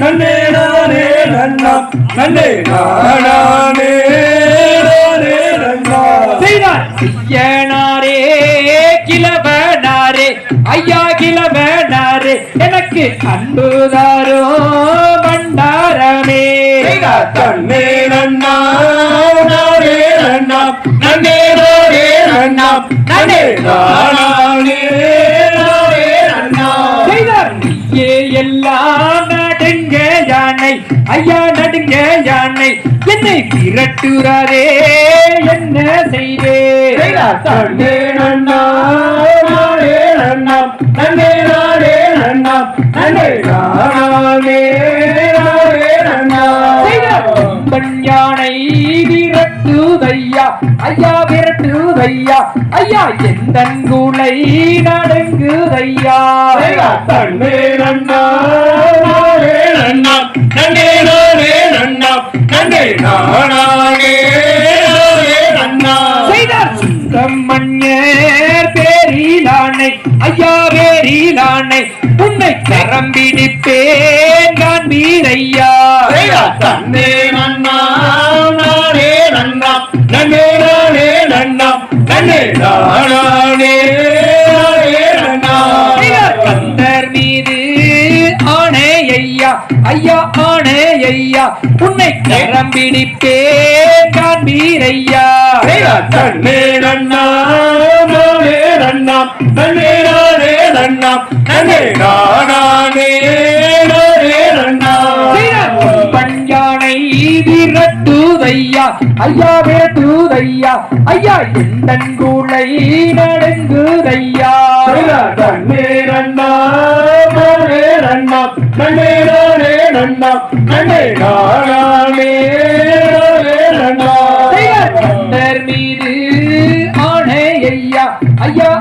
நன்னே நானே நன்னாம் நன்னே நானே நானே நன்னா செய்தார் ஐயனாரே கிழவனாரே ஐயா கிழவனாரே எனக்கு அன்புதாரோ பண்டாரமே. தன்னே நன்னா நானே நன்னாம் நன்னே நானே நன்னே நானே நானே நடுங்க யானை. என்னை திரட்டுறாரே என்ன செய்தே? தன்னே நன்னாம் நன்னே நானே நானே நன்னா கொம்பன் யானை விரட்டுதையா ஐயா விரட்டுதையா ஐயா எந்த கூளை நடுங்குதையா. தன்னே நன்னா பேரிலானை ஐயா பேரிலானை உன்னை கரம் பிடிப்பேன் நான் வீரையா. தன்னே நன்னா நானே நன்னே நானே நன்னே நானே நானே நன்னா. செய்தார் கந்தர் மீது ஆணை ஐயா ஐயா ஆணை ஐயா உன்னை கரம் பிடிப்பேன் நான் வீரையா. தன்னே நன்னா நானே நன்னாம் நன்னே நானே நன்னாம் நன்னே நானே நானே நன்னா பஞ்சானை விரட்டுதையா ஐயா விரட்டுதையா ஐயா எந்தன் கூளை நடுங்குதையா. தன்னே நன்னா நானே நன்னாம் நன்னே நானே நன்னாம் நன்னே நானே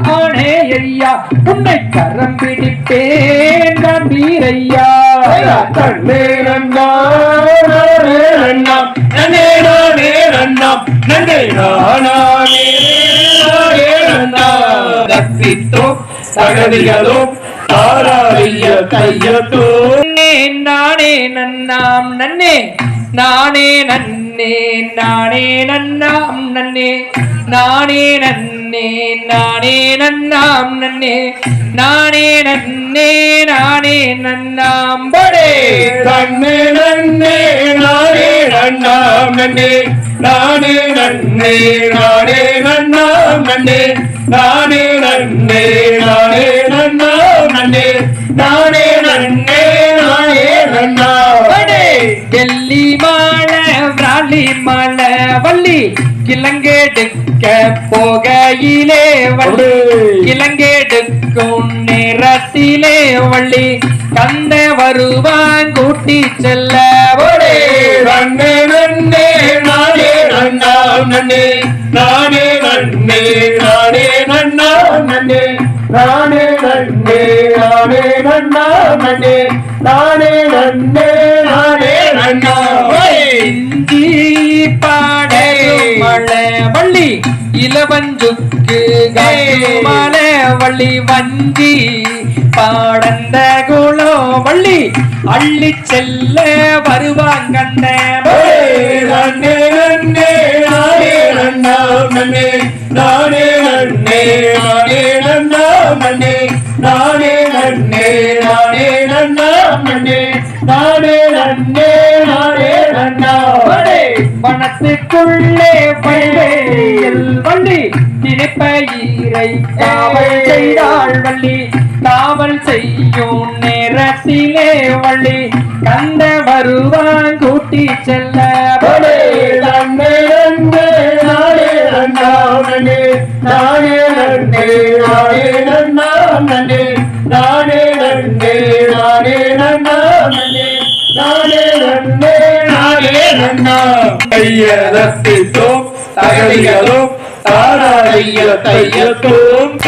ஆணை ஐயா உன்னை கரம் பிடிப்பேன் நன்னா தப்பித்தோ தகதிகளோ தாராளிய கையத்தோ நானே நன்னாம் நன்னே நானே நன்னே நானே நன்னாம் நன்னே நானே நன்னே நானே நன்னாம் நன்னே நானே நன்னே நானே நன்னாம் படே தன்னே நன்னே நானே நன்னாம் நன்னே நானே நன்னே நானே நன்னாம் நன்னே நானே நன்னே நானே நன்னாம் நன்னே நானே நன்னே வெள்ளி மாலை விராலி மாலை வள்ளி. கிழங்கெடுக்க போகையிலே வள்ளி. கிழங்கெடுக்கும் நேரத்திலே வள்ளி. கந்த வருவான் கூட்டி செல்ல. ஒரே நன்னே நன்னே நானே நன்னே. நானே நன்னே நானே நன்னே நன்னே. நானே நன்னே நானே நன்னே நானே நன்னாம் இஞ்சி பாடே மழை வள்ளி இளவஞ்சுக்கு மலை வள்ளி வஞ்சி பாடந்த குளோ வள்ளி அள்ளி செல்ல நன்னே நன்னே நானே நன்னே நானே நன்னே நானே நன்னே நானே நன்னே நானே நானே நன்னே நானே நன்னாம் வனத்துக்குள்ளே பைவேல் வள்ளி. நினைப்பயிரை காவல் செய்தாள் வள்ளி. காவல் செய்யும் நேரத்திலே வள்ளி. கந்த வருவான் கூட்டி செல்ல. நன்னே நன்னே நானே நானே நன்னே நானே நன்னாம் நன்னே தகதிகளும் தாராளிய தையத்தோம்